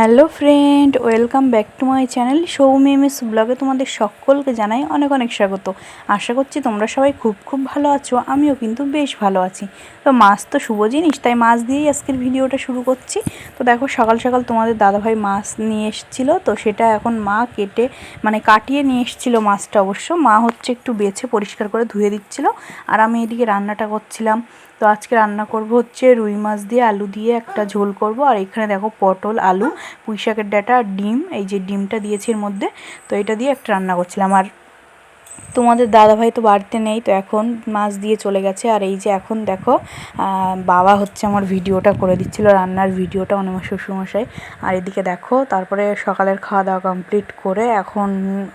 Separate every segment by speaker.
Speaker 1: Hello friend, welcome back to my channel Soumi M S ব্লগে তোমাদের সকলকে জানাই অনেক অনেক স্বাগত। আশা করছি তোমরা সবাই খুব খুব ভালো আছো, আমিও কিন্তু বেশ ভালো আছি। তো মাছ তো শুভ জিনিস, তাই মাছ দিয়েই আজকের ভিডিওটা শুরু করছি। তো দেখো সকাল সকাল তোমাদের দাদাভাই মাছ নিয়ে এসেছিল, তো সেটা এখন মা কেটে মানে কাটিয়ে নিয়ে এসেছিল মাছটা অবশ্য। মা হচ্ছে একটু বেছে পরিষ্কার করে ধুয়ে দিচ্ছিল, আর আমি এদিকে রান্নাটা করছিলাম। তো আজকে রান্না করব হচ্ছে রুই মাছ দিয়ে আলু দিয়ে একটা ঝোল করব। আর এখানে দেখো পটল, আলু পুঁই শাকের ডাঁটা আর ডিম। এই যে ডিমটা দিয়েছি এর মধ্যে, তো এটা দিয়ে একটা রান্না করছিলাম। আর তোমাদের দাদাভাই তো বাড়িতে নেই, তো এখন মাছ দিয়ে চলে গেছে। আর এই যে এখন দেখো বাবা হচ্ছে আমার ভিডিওটা করে দিচ্ছিল, রান্নার ভিডিওটা আমার শ্বশুরমশাই। আর এদিকে দেখো, তারপরে সকালের খাওয়া দাওয়া কমপ্লিট করে এখন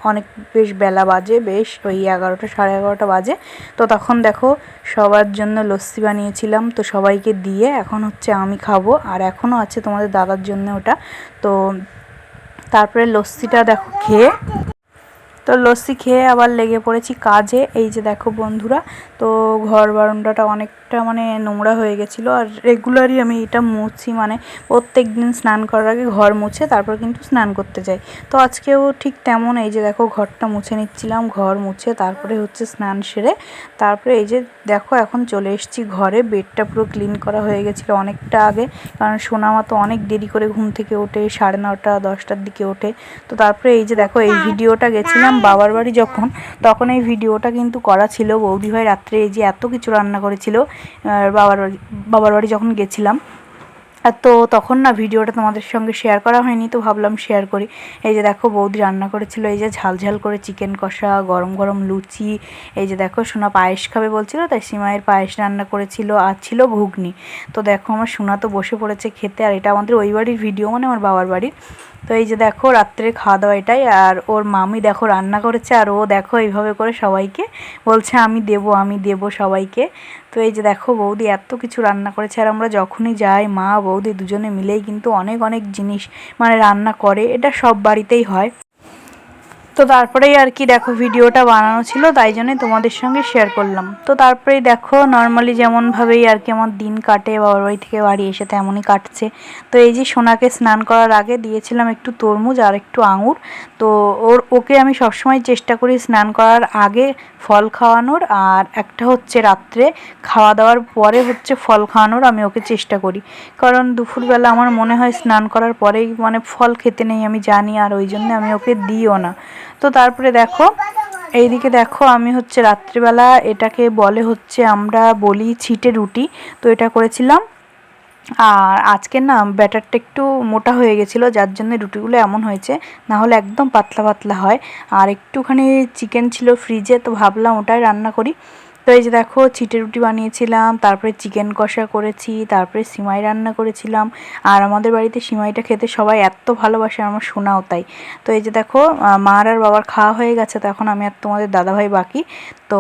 Speaker 1: অনেক, বেশ বেলা বাজে, বেশ ওই এগারোটা, সাড়ে এগারোটা বাজে। তো তখন দেখো, সবার জন্য লস্যি বানিয়েছিলাম, তো সবাইকে দিয়ে এখন হচ্ছে আমি খাব। আর এখনও আছে তোমাদের দাদার জন্য ওটা। তো তারপরে লস্যিটা দেখো খেয়ে তো লস্যি খেয়ে আবার লেগে পড়েছি কাজে। এই যে দেখো বন্ধুরা তো ঘর বারান্দাটা অনেকটা মানে নোংরা হয়ে গেছিল আর রেগুলারই আমি এটা মুছি মানে প্রত্যেক দিন স্নান করার আগে ঘর মুছে তারপর কিন্তু স্নান করতে যাই। তো আজকেও ঠিক তেমন এই যে দেখো ঘরটা মুছে নিচ্ছিলাম ঘর মুছে তারপরে হচ্ছে স্নান সেরে তারপরে এই যে দেখো এখন চলে এসেছি ঘরে বেডটা পুরো ক্লিন করা হয়ে গেছিল অনেকটা আগে কারণ সোনামা তো অনেক দেরি করে ঘুম থেকে ওঠে সাড়ে নটা দশটার দিকে ওঠে। তো তারপরে এই যে দেখো এই ভিডিওটা গেছিলাম বাবার বাড়ি যখন, তখন এই ভিডিওটা কিন্তু করা ছিল। বৌদি ভাই রাত্রে এই যে এত কিছু রান্না করেছিল বাবার বাড়ি বাবার বাড়ি যখন গেছিলাম তো তখন না ভিডিওটা তোমাদের সঙ্গে শেয়ার করা হয়নি, তো ভাবলাম শেয়ার করি। এই যে দেখো বৌদি রান্না করেছিল, এই যে ঝাল ঝাল করে চিকেন কষা, গরম গরম লুচি, এই যে দেখো সোনা পায়েস খাবে বলছিল, তাই সিমাইয়ের পায়েস রান্না করেছিল, আর ছিল ঘুগনি। তো দেখো আমার সোনা তো বসে পড়েছে খেতে, আর এটা আমাদের ওই বাড়ির ভিডিও মানে আমার বাবার বাড়ির তো এই যে দেখো রাত্রে খাওয়া দাওয়া এটাই, আর ওর মামি দেখো রান্না করেছে, আর ও দেখো এইভাবে করে সবাইকে বলছে, আমি দেব আমি দেব সবাইকে। তো এই যে দেখো বৌদি এত কিছু রান্না করেছে, আর আমরা যখনই যাই, মা বৌদি দুজনে মিলেই কিন্তু অনেক অনেক জিনিস মানে রান্না করে। এটা সব বাড়িতেই হয়। তো তারপরেই আর কি দেখো ভিডিওটা বানানো ছিল, তাই জন্যই তোমাদের সঙ্গে শেয়ার করলাম। তো তারপরেই দেখো নর্মালি যেমনভাবেই আর কি আমার দিন কাটে, বাবার বাড়ি থেকে বাড়ি এসে তেমনই কাটছে। তো এই যে সোনাকে স্নান করার আগে দিয়েছিলাম একটু তরমুজ আর একটু আঙুর। তো ওর, ওকে আমি সবসময় চেষ্টা করি স্নান করার আগে ফল খাওয়ানোর, আর একটা হচ্ছে রাত্রে খাওয়া দাওয়ার পরে হচ্ছে ফল খাওয়ানোর আমি ওকে চেষ্টা করি। কারণ দুপুরবেলা আমার মনে হয় স্নান করার পরেই মানে ফল খেতে নেই আমি জানি, আর ওই জন্য আমি ওকে দিও না। তো তারপরে দেখো, এইদিকে দেখো আমি হচ্ছে রাত্রিবেলা এটাকে বলে হচ্ছে আমরা বলি ছিটে রুটি। তো এটা করেছিলাম। আর আজকে না ব্যাটারটা একটু মোটা হয়ে গেছিল, যার জন্য রুটিগুলো এমন হয়েছে, না হলে একদম পাতলা পাতলা হয়। আর একটুখানি চিকেন ছিল ফ্রিজে তো ভাবলাম ওটাই রান্না করি। তো এই যে দেখো ছিটে রুটি বানিয়েছিলাম, তারপরে চিকেন কষা করেছি, তারপরে সিমাই রান্না করেছিলাম। আর আমাদের বাড়িতে সিমাইটা খেতে সবাই এত ভালোবাসে আমার শোনাও তাই। তো এই যে দেখো মার আর বাবার খাওয়া হয়ে গেছে, তো এখন আমি আর তোমাদের দাদাভাই বাকি। তো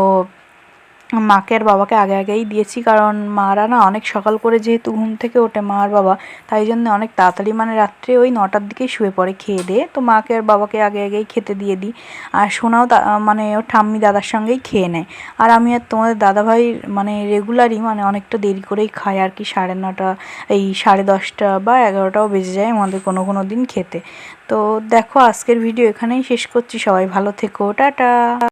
Speaker 1: মাকে আর বাবাকে আগে আগেই দিয়েছি, কারণ মারা না অনেক সকাল করে যেহেতু ঘুম থেকে ওঠে মা আর বাবা, তাই জন্য অনেক তাড়াতাড়ি মানে রাত্রে ওই নটার দিকেই শুয়ে পড়ে খেয়ে দিয়ে। তো মাকে আর বাবাকে আগে আগেই খেতে দিয়ে দিই, আর সোনাও মানে ও ঠাম্মি দাদার সঙ্গেই খেয়ে নেয়। আর আমি আর তোমাদের দাদাভাই মানে রেগুলারই মানে অনেকটা দেরি করেই খাই, আর কি সাড়ে নটা, এই সাড়ে দশটা বা এগারোটাও বেজে যায় আমাদের কোনো কোনো দিন খেতে। তো দেখো আজকের ভিডিও এখানেই শেষ করছি, সবাই ভালো থেকো, টাটা।